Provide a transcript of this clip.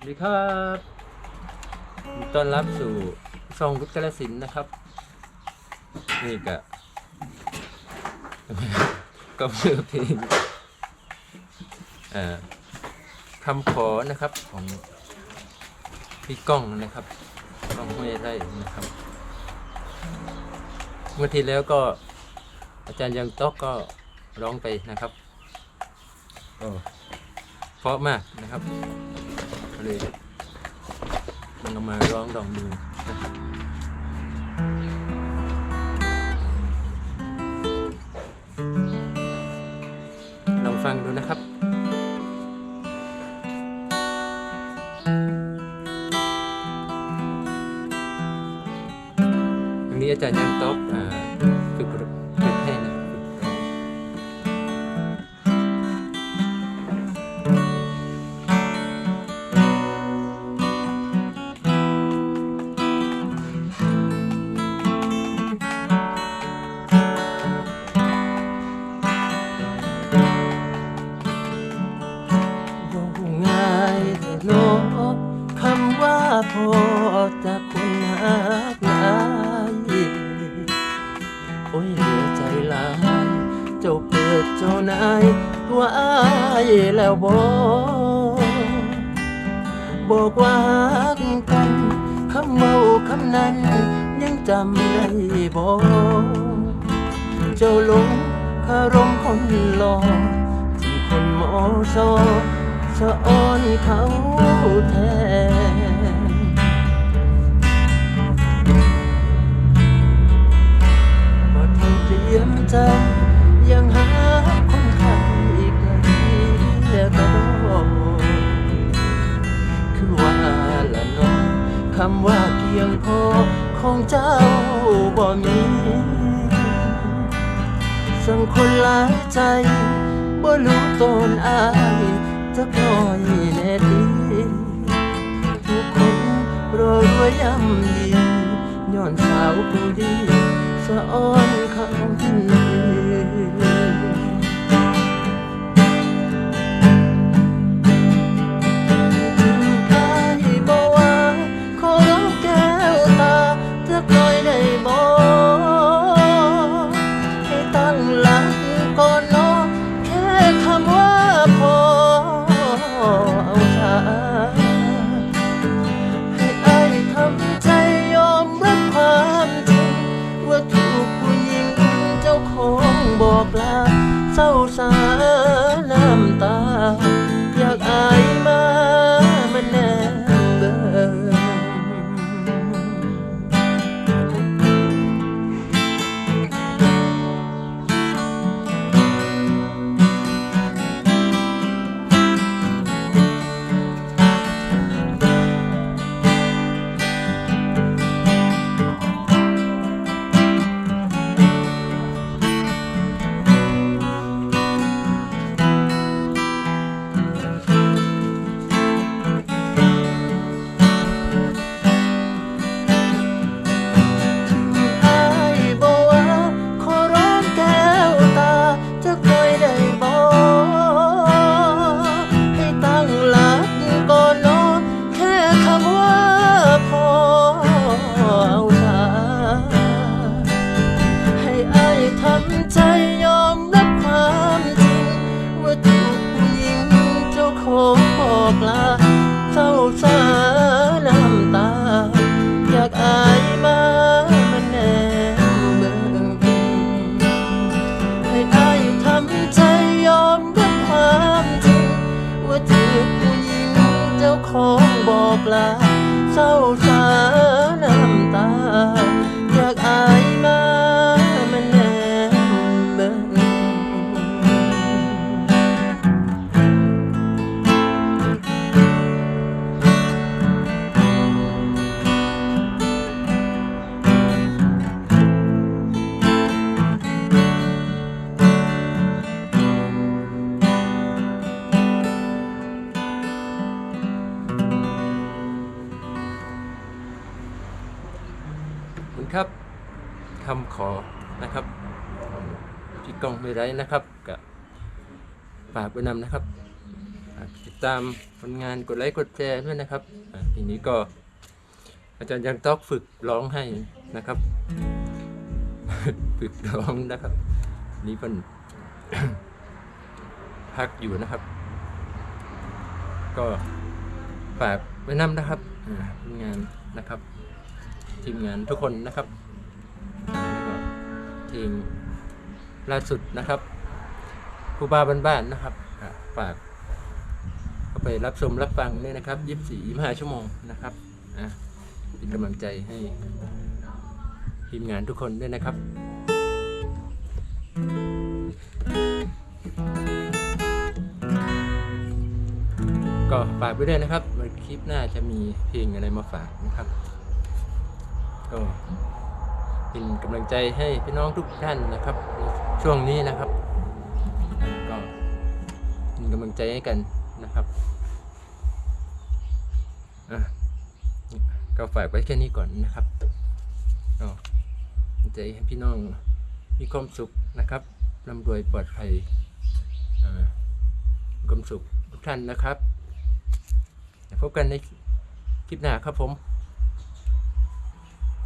สวัสดีครับต้อนรับสู่ช่องรุทกาลสินธุ์นะครับ นี่ก็ก็เพื่อเพลงคำขอนะครับของพี่ก้องนะครับก้องห้วยไร่นะครับเมื่อทีแล้วก็อาจารย์ยังต๊อกก็ร้องไปนะครับเพราะมากนะครับ เลยมันเอามาร้องลองดูนะครับลองฟังดูนะครับวันนี้อาจารย์ยังต๊อกอ่า พอจากคนหักหลายโอ้ยเหลือใจลาย เจ้าเปิดเจ้านายตัวอายแล้วบอกบอกว่าฮักกันคำเมาคำนั้นยังจำได้บอกเจ้าหลงคารมคนหลอที่คนโมโซสะอ้อนเขาแทน คำว่าเพียงพอของเจ้าบ่มีสังคนหลายใจบ่รู้ตนอายจะคอยแน่ดีทุกคนรอรวยย่ำยีย้อนสาวผู้ดีสะอ้อนคำนี้ จะคอยได้บ่ให้ตั้งหลักก่อนนอนแค่คำว่าพอเอาชาให้อายทำใจยอมรับความจริง ว่าถูกผู้หญิงเจ้าของบอกลาเศร้าสา องบอกลาเศร้าสาน้ำตา อยากอายมามันแนมเบิ่งให้อายทำใจยอมรับความจริง ว่าถูกผู้หญิงเจ้าของบอกลาเศร้า ครับคำขอนะครับพี่ก้องไม่ไรนะครับกับฝากไว้นำนะครับ ติดตามผลงานกดไลค์กดแชร์ด้วยนะครับอะทีนี้ก็อาจารย์ยังต้องฝึกร้องให้นะครับ ฝึกร้องนะครับ นี่เป็นพักอยู่นะครับ ก็ฝากไว้นำนะครับงานนะครับ ทีมงานทุกคนนะครับทีมล่าสุดนะครับครูบาบ้านๆนะครับฝากเข้าไปรับชมรับฟังด้วยนะครับยี่สี่ยี่ห้าชั่วโมงนะครับเป็นกำลังใจให้ทีมงานทุกคนด้วยนะครับก็ฝากไปด้วยนะครับวันคลิปหน้าจะมีเพลงอะไรมาฝากนะครับ ก็เป็นกำลังใจให้พี่น้องทุกท่านนะครับ ช่วงนี้นะครับ ก็เป็นกำลังใจให้กันนะครับก็ฝากไว้แค่นี้ก่อนนะครับก็กำลังใจให้พี่น้องมีความสุขนะครับร่ำรวยปลอดภัยความสุขทุกท่านนะครับพบกันในคลิปหน้าครับผม